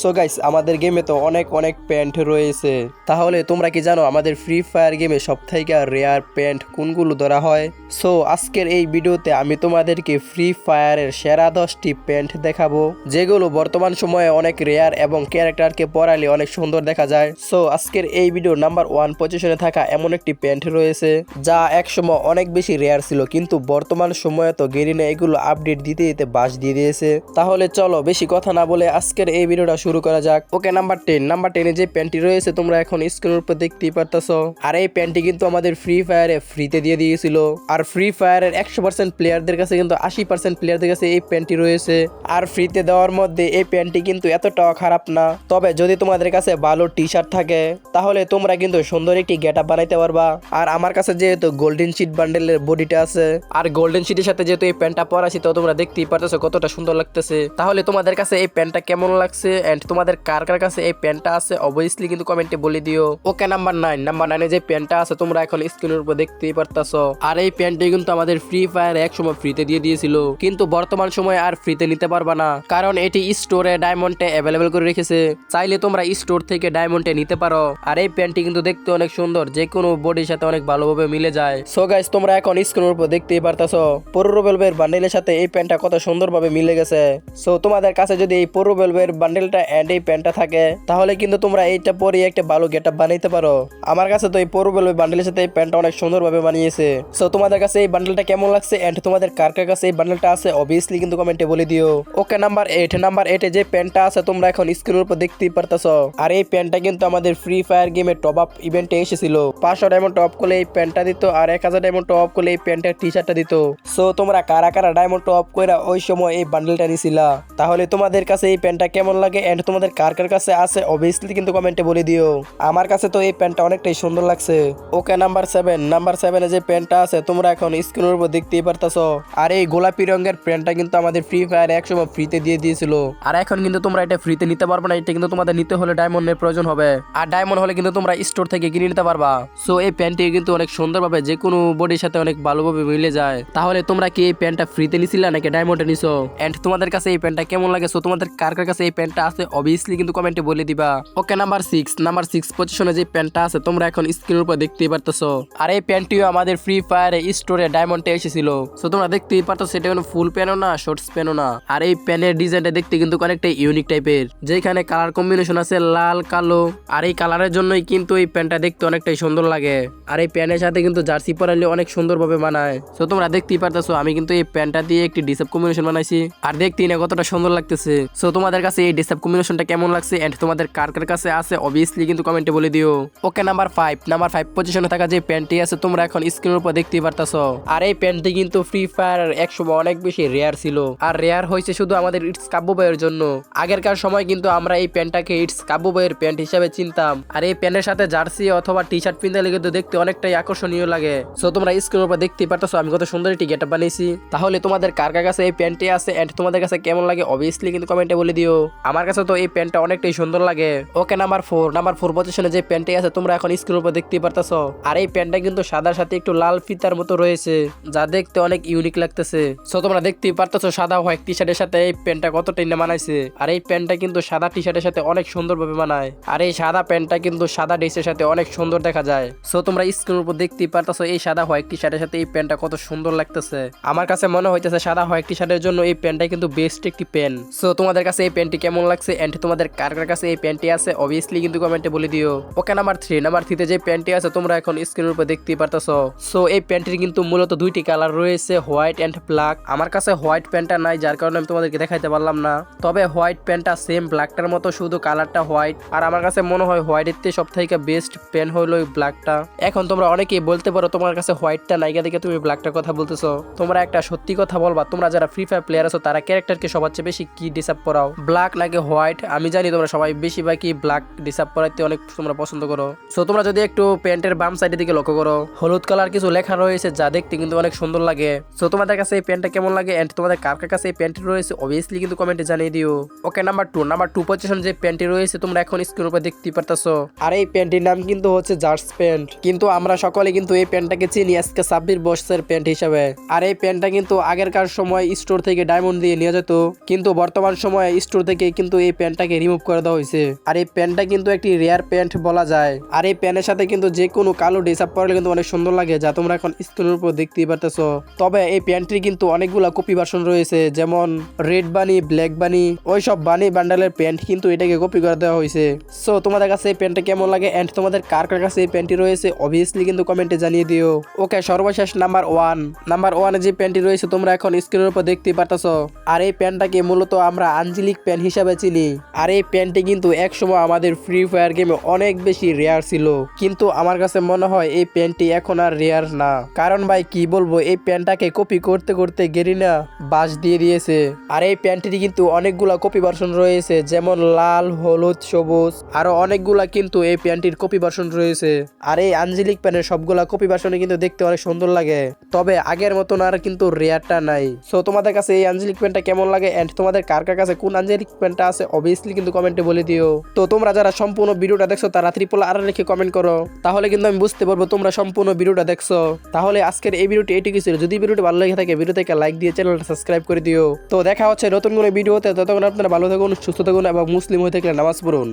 So guys আমাদের গেমে তো অনেক অনেক প্যান্ট রয়েছে। তাহলে তোমরা কি জানো, আমাদের ফ্রি ফায়ার গেমে সবথেকে রেয়ার প্যান্ট কোনগুলো ধরা হয়? সো আজকের এই ভিডিওতে আমি তোমাদেরকে ফ্রি ফায়ারের সেরা দশটি প্যান্ট দেখাবো, যেগুলো বর্তমান সময়ে অনেক রেয়ার এবং ক্যারেক্টারকে পরালে অনেক সুন্দর দেখা যায়। সো আজকের এই ভিডিও নাম্বার ওয়ান পজিশনে থাকা এমন একটি প্যান্ট রয়েছে, যা একসময় অনেক বেশি রেয়ার ছিল, কিন্তু বর্তমান সময়ে তো গেরিনা এগুলো আপডেট দিতে দিতে বাস দিয়ে দিয়েছে। তাহলে চলো, বেশি কথা না বলে আজকের এই ভিডিওটা শুরু করা যাক। ওকে, নাম্বার টেন। নাম্বার টেনে যে প্যান্টটি রয়েছে, তোমরা এখন স্ক্রিনের উপর দেখতেই পারতেছো। আর এই প্যান্টটি কিন্তু আমাদের ফ্রি ফায়ারে ফ্রিতে দিয়ে দিয়েছিল। আর ফ্রি ফায়ারের একশো পার্সেন্ট প্লেয়ারদের কাছে কিন্তু আশি পার্সেন্ট প্লেয়ারদের কাছে এই প্যান্টটি রয়েছে। আর ফ্রিতে দেওয়ার মধ্যে এই প্যান্টটি কিন্তু এতটাও খারাপ না। তবে যদি তোমাদের কাছে ভালো টি শার্ট থাকে, তাহলে তোমরা কিন্তু সুন্দর একটি গেট বানাইতে পারবা। আর আমার কাছে যেহেতু গোল্ডেন শিট বান্ডেলের বডিটা আছে, আর গোল্ডেন শিটের সাথে যেহেতু এই প্যান্টটা পরা আছে, তো তোমরা দেখতেই পারতেছো কতটা সুন্দর লাগতেছে। তাহলে তোমাদের কাছে এই প্যান্টটা কেমন লাগছে এন্ড তোমাদের কার কার কাছে এই প্যান্টটা আছে অবভিয়াসলি কিন্তু কমেন্টে বলে দিও। ওকে নাম্বার নাইন নাম্বার নাইনে যে প্যান্টটা আছে, তোমরা এখন স্ক্রিনের উপর দেখতেই পারতেছো। আর এই প্যান্টটি কিন্তু আমাদের ফ্রি ফায়ার এক সময় ফ্রিতে দিয়ে দিয়েছিল। কিন্তু বর্তমান সময়ে আর ফ্রিতে নিতে পারবা না। কারণ এটি স্টোরে ডায়মন্ডে অ্যাভেলেবেল করে রেখেছে। চাইলে তোমরা স্টোর থেকে ডায়মন্ডে নিতে পারো। আর এই প্যান্টটি কিন্তু দেখতে অনেক সুন্দর। যে কোনো বডির সাথে অনেক ভালোভাবে মিলে যায়। সো গাইস তোমরা এখন স্ক্রিনের উপর দেখতেই পারতাছো। পরুবেলবের বান্ডেলের সাথে এই প্যান্টটা কত সুন্দরভাবে মিলে গেছে। সো তোমাদের কাছে যদি এই পরুবেলবের বান্ডেলটা এন্ড এই প্যান্টটা থাকে, তাহলে কিন্তু তোমরা এইটা পরে একটা ভালো গেট বানাইতে পারো। আমার কাছে তো এই পরুবেলবের বান্ডেলের সাথে এই প্যান্টটা অনেক সুন্দরভাবে বানিয়েছে। সো তোমাদের কাছে এই বান্ডেলটা কেমন লাগছে এন্ড তোমাদের কার কার কাছে এই বান্ডেলটা আছে অবভিয়াসলি কিন্তু কমেন্টে বলে দিও। ওকে নাম্বার এইট নাম্বার এইটে যে প্যান্টটা আছে, তোমরা এখন স্ক্রিনের উপর দেখতেই পারতাছো। আর এই প্যান্টটা কিন্তু আমাদের ফ্রি ফায়ার গেমে টপ আপ ইভেন্টে এসেছিল। পাঁচশো ডায়মন্ড টপ করলে এই প্যান্টটা দিত আর এক হাজার ডায়মন্ড টপ করলে এই প্যান্টের টি শার্টটা দিত। সো তোমরা কারা কারা ডায়মন্ড টপ করে ওই সময় এই বান্ডেলটা নিছিলা, তাহলে তোমাদের কাছে এই প্যান্টটা কেমন লাগে এন্ড তোমাদের কার কার কাছে আছে অবভিয়াসলি কিন্তু কমেন্টে বলে দিও। আমার কাছে তো এই প্যান্টটা অনেকটাই সুন্দর লাগছে। ওকে নাম্বার সেভেন নাম্বার সেভেনে যে প্যান্টটা আছে, তোমরা এখন স্ক্রিনের উপর দেখতেই পারতাছো। আর এই গোলাপি রঙের প্যান্টটা কিন্তু আমাদের ফ্রি ফায়ার একসময় ফ্রিতে দিয়ে দিয়েছিল। আর এখন কিন্তু তোমরা এটা ফ্রিতে নিতে পারবে না, এটা কিন্তু তোমাদের নিতে হলে ডায়মন্ডের প্রয়োজন হবে। আর ডায়মন্ড হলে কিন্তু তোমরা স্টোর থেকে কিনে নিতে পারবা। সো এই প্যান্টটি কিন্তু অনেক সুন্দরভাবে যে কোনো বডির সাথে অনেক ভালোভাবে মিলে যায়। তাহলে তোমরা কি এই প্যান্টটা ফ্রিতে নিছিলা নাকি ডায়মন্ডে নিছো? এন্ড তোমাদের কাছে এই প্যান্টটা কেমন লাগে? সো তোমাদের কার কার কাছে এই প্যান্টটা আছে? অবভিয়াসলি কিন্তু কমেন্টে বলে দিবা। Okay number six number six পজিশনে যে প্যান্টটা আছে, তোমরা এখন স্ক্রিনের উপর দেখতেই পারতেছো। আর এই প্যান্টটিও আমাদের ফ্রি ফায়ারে স্টোরে ডায়মন্ডে এসেছিল। সো তোমরা দেখতেই পারতো সেটা কোনো ফুল প্যানও না শর্টস প্যানও না। আর এই প্যানের ডিজাইনটা দেখতে কিন্তু অনেকটা ইউনিক টাইপের যেখানে কালার কম্বিনেশন আছে লাল, কালো। আর এই কালারের জন্যই কিন্তু এই প্যান্টটা দেখতে অনেকটাই সুন্দর লাগে। আর এই প্যান্টের সাথে কিন্তু জার্সি পরালে অনেক সুন্দরভাবে মানায়। সো তোমরা দেখতেই পারতেছো, আমি কিন্তু এই প্যান্টটা দিয়ে একটি ডিসাপ কম্বিনেশন বানাইছি। আর দেখতেই না কতটা সুন্দর লাগতেছে। সো তোমাদের কাছে এই ডিসাপ কম্বিনেশনটা কেমন লাগছে এন্ড তোমাদের কার কার কাছে আছে অবভিয়াসলি কিন্তু কমেন্টে বলে দিও। Okay number five number five পজিশনে থাকা যে প্যান্টটি আছে, তোমরা এখন স্ক্রিনের উপর দেখতেই পারতেছো। আর এই প্যান্টটি কিন্তু ফ্রি ফায়ার একসময় অনেক বেশি রেয়ার ছিল। আর রেয়ার হয়েছে শুধু আমাদের ইটস কাব্য বইয়ের জন্য। আগেরকার সময় কিন্তু আমরা এই প্যান্টটাকে ইটস কাব্য বইয়ের প্যান্ট হিসাবে চিনতাম। আর এই প্যান্টের সাথে জার্সি অথবা টি শার্ট পিনতে কিন্তু দেখতে অনেকটাই আকর্ষণীয় লাগে। সো তোমরা স্ক্রিনের উপর দেখতেই পারতেছো, আমি কত সুন্দর একটি গেট বানিয়েছি। তাহলে তোমাদের কার কার কাছে এই প্যান্টটি আছে এন্ড তোমাদের কাছে কেমন লাগে অবভিয়াসলি কিন্তু কমেন্টে বলে দিও। আমার কাছে তো এই প্যান্টটা অনেকটাই সুন্দর লাগে। Okay, number four number four পজিশনে যে প্যান্টটি আছে, তোমরা এখন স্ক্রিনের উপর দেখতে পারতেছো। আর এই প্যান্টটা কিন্তু সাদার সাথে একটু লাল ফিতার মতো রয়েছে, যা দেখতে অনেক ইউনিক লাগতেছে। সো তোমরা দেখতেই পারতেছো সাদা হোয়াইট টি শার্টের সাথে এই প্যান্টটা কতটাই না মানাইছে। আর এই প্যান্টটা কিন্তু সাদা টি শার্টের সাথে অনেক সুন্দরভাবে মানায়। আর এই সাদা প্যান্টটা কিন্তু সাদা ড্রেসের সাথে অনেক সুন্দর দেখা যায়। সো তোমরা স্ক্রিনের উপর দেখতেই পারতেছো এই সাদা হোয়াইট টি শার্টের সাথে এই প্যান্টটা কত সুন্দর লাগতেছে। আমার কাছে মনে হইতেছে সাদা হোয়াইট টি শার্টের জন্য এই প্যান্টটা কিন্তু বেস্ট একটি প্যান্ট। সো তোমাদের কাছে এই প্যান্টটি কেমন লাগছে? এন্ড তোমাদের কার কার কাছে এই প্যান্টটি আছে অবভিয়াসলি কিন্তু কমেন্টে বলে দিও। ওকে নাম্বার থ্রি নাম্বার থ্রিতে যে প্যান্টটি আছে তোমরা এখন স্ক্রিনের উপর দেখতেই পারতেছো। সো এই প্যান্টটির কিন্তু মূলত দুইটি কালার রয়েছে হোয়াইট এন্ড ব্ল্যাক আমার কাছে হোয়াইট প্যান্টটা নাই, যার কারণে আমি তোমাদেরকে দেখাইতে পারলাম না। তবে হোয়াইট প্যান্টটা সেম ব্ল্যাকটার মতো শুধু কালারটা হোয়াইট আর আমার কাছে মনে হয় হোয়াইটের থেকে সব থেকে বেস্ট প্যান্ট হলো ওই ব্ল্যাকটা এখন তোমরা অনেকেই বলতে পারো তোমার কাছে হোয়াইটটা নাইকা দেখে তুমি ব্ল্যাকটার কথা বলতেছো। তোমরা একটা সত্যি কথা বলবা, তোমরা যারা ফ্রি ফায়ার প্লেয়ার আছো, তারা ক্যারেক্টারকে সবার চেয়ে বেশি কি ডিসাপ করাও ব্ল্যাক নাকি হোয়াইট। আমি জানি তোমরা সবাই বেশিরভাগই ব্ল্যাক ডিসাপ করাইতে অনেক তোমরা পছন্দ করো। সো তোমরা যদি একটু প্যান্টের বাম সাইডের দিকে লক্ষ্য করো, হলুদ কালার কিছু লেখা রয়েছে যা দেখতে কিন্তু অনেক সুন্দর লাগে। সো তোমাদের কাছে এই প্যান্টটা কেমন লাগে এন্ড তোমাদের কার কার কাছে এই প্যান্টটি রয়েছে অবভিয়াসলি কিন্তু কমেন্টে জানিয়ে দিও। Okay number two number two position যে প্যান্টটি রয়েছে তোমরা এখন স্ক্রিন উপর দেখতে পারতেছো। আর এই প্যান্টটির নাম কিন্তু হচ্ছে জার্স প্যান্ট কিন্তু আমরা সকলে কিন্তু এই প্যান্টটাকে চিনি আজকে ছাব্বিশ বছরের প্যান্ট হিসাবে। আর এই প্যান্টটা কিন্তু আগেরকার সময় স্টোর থেকে ডায়মন্ড দিয়ে নিয়ে যেত। কিন্তু বর্তমান সময়ে স্টোর থেকে কিন্তু এই প্যান্টটাকে রিমুভ করে দেওয়া হয়েছে। আর এই প্যান্টটা কিন্তু একটি রেয়ার প্যান্ট বলা যায়। আর এই প্যান্টের সাথে কিন্তু যে কোনো কালো ডিসাপ পরলে কিন্তু অনেক সুন্দর লাগে, যা তোমরা এখন স্ক্রিনের উপর দেখতেই পারতেছো। তবে এই প্যান্টটির কিন্তু অনেকগুলো কপি ভার্সন রয়েছে, যেমন রেড বানি ব্ল্যাক বানি ওই সব বানি বান্ডালের প্যান্ট কিন্তু এটাকে কপি করে দেওয়া হয়েছে। সো তোমাদের কাছে এই প্যান্টটা কেমন লাগে এন্ড তোমাদের কার কার কাছে এই প্যান্টটি রয়েছে অবভিয়াসলি কিন্তু কমেন্টে জানিয়ে দিও। ওকে সর্বশেষ নাম্বার ওয়ান নাম্বার ওয়ানে যে প্যান্টটি রয়েছে, তোমরা এখন স্ক্রিনের উপর দেখতেই পারতেছো। আর এই প্যান্টটাকে মূলত আমরা আঞ্জলিক প্যান্ট হিসাবে চিনি। আর এই প্যান্টটি কিন্তু একসময় আমাদের ফ্রি ফায়ার গেমে অনেক বেশি রেয়ার ছিল। কিন্তু আমার কাছে মনে হয় এই প্যান্টটি এখন আর রেয়ার না। কারণ ভাই, কি বলব, এই প্যান্টটাকে কপি করতে করতে গেরিনা বাস দিয়ে দিয়েছে। আর এই প্যান্টটি কিন্তু অনেকগুলা কপি ভার্সন রয়েছে, যেমন লাল, হলুদ, সবুজ। আরও অনেকগুলা কিন্তু এই প্যান্টটির কপি ভার্সন রয়েছে। আর এই আঞ্জলিক প্যান্টের সবগুলা কপি ভার্সনে কিন্তু দেখতে অনেক সুন্দর লাগে। তবে আগের মতন আর কিন্তু রেয়ারটা নাই। সো তোমাদের কাছে এই আঞ্জলিক প্যান্টটা কেমন লাগে? এন্ড তোমাদের কার কার কাছে কোন আঞ্জলিক প্যান্টটা আছে? অবভিয়াসলি কিন্তু কমেন্টে বলে দিও। তো তোমরা যারা সম্পূর্ণ ভিডিওটা দেখছ, তারা ত্রিপল আর লিখে কমেন্ট করো। তাহলে কিন্তু আমি বুঝতে পারব তোমরা সম্পূর্ণ ভিডিওটা দেখছ। তাহলে আজকের এই ভিডিওটি এটুকু ছিল। যদি ভিডিওটি ভালো লেগে থাকে, ভিডিও থেকে লাইক দিয়ে চ্যানেলটা সাবস্ক্রাইব করে দিও। তো দেখা হচ্ছে নতুন কোনো ভিডিওতে। ততক্ষণ আপনারা ভালো থাকুন, সুস্থ থাকুন এবং মুসলিম হয়ে থাকলে নামাজ পড়ুন।